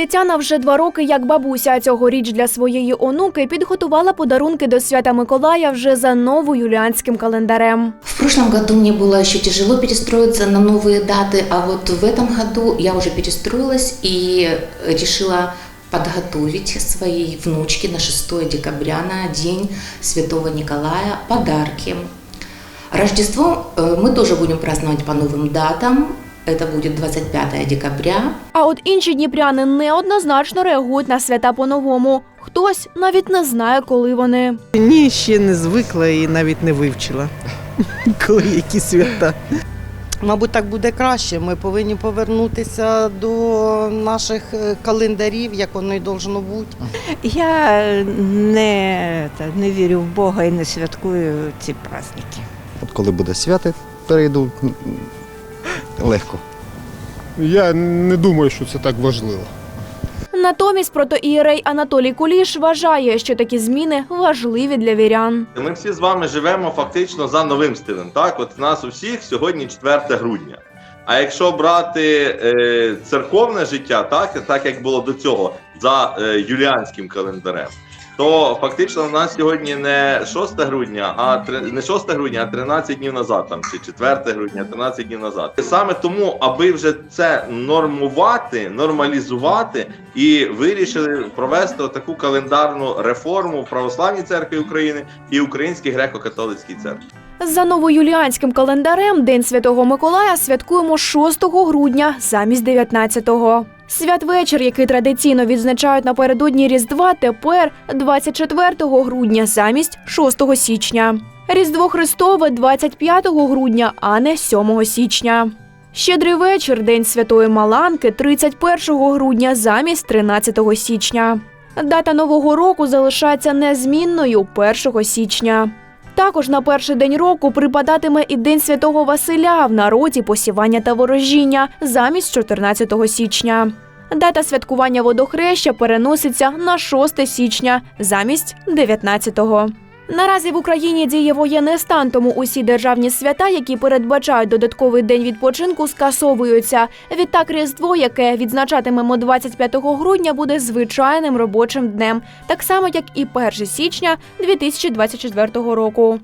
Тетяна вже два роки як бабуся. Цьогоріч для своєї онуки підготувала подарунки до свята Миколая вже за новоюліанським календарем. В прошлом году мне было еще тяжело перестроиться на новые даты, а вот в этом году я уже перестроилась и решила подготовить своей внучке на 6 декабря, на День Святого Николая, подарки. Рождество э, мы тоже будем праздновать по новым датам. Это будет 25 декабря. А от інші дніпряни неоднозначно реагують на свята по-новому. Хтось навіть не знає, коли вони. Ні, ще не звикла і навіть не вивчила, коли які свята. Мабуть, так буде краще. Ми повинні повернутися до наших е, календарів, як воно і должно бути. Я не, та, не вірю в Бога і не святкую ці праздники. От коли буде святи, перейду легко. Я не думаю, що це так важливо. Натомість протоієрей Анатолій Куліш вважає, що такі зміни важливі для вірян. Ми всі з вами живемо фактично за новим стилем. Так, от в нас у всіх сьогодні 4 грудня. А якщо брати е, церковне життя, так, так як було до цього, за е, юліанським календарем, то фактично в нас сьогодні не 6 грудня, а три- не 6 грудня, а 13 днів назад, там чи 4 грудня, 13 днів назад. Саме тому, аби вже це нормувати, нормалізувати, і вирішили провести таку календарну реформу в Православній церкві України і Українській греко-католицькій церкві. За новоюліанським календарем День Святого Миколая святкуємо 6 грудня замість 19-го. Святвечір, який традиційно відзначають напередодні Різдва, тепер 24 грудня замість 6 січня. Різдво Христове 25 грудня, а не 7 січня. Щедрий вечір, День Святої Маланки 31 грудня замість 13 січня. Дата Нового року залишається незмінною 1 січня. Також на перший день року припадатиме і День Святого Василя в народі посівання та ворожіння замість 14 січня. Дата святкування водохреща переноситься на 6 січня замість 19-го. Наразі в Україні діє воєнний стан, тому усі державні свята, які передбачають додатковий день відпочинку, скасовуються. Відтак Різдво, яке відзначатимемо 25 грудня, буде звичайним робочим днем, так само як і 1 січня 2024 року.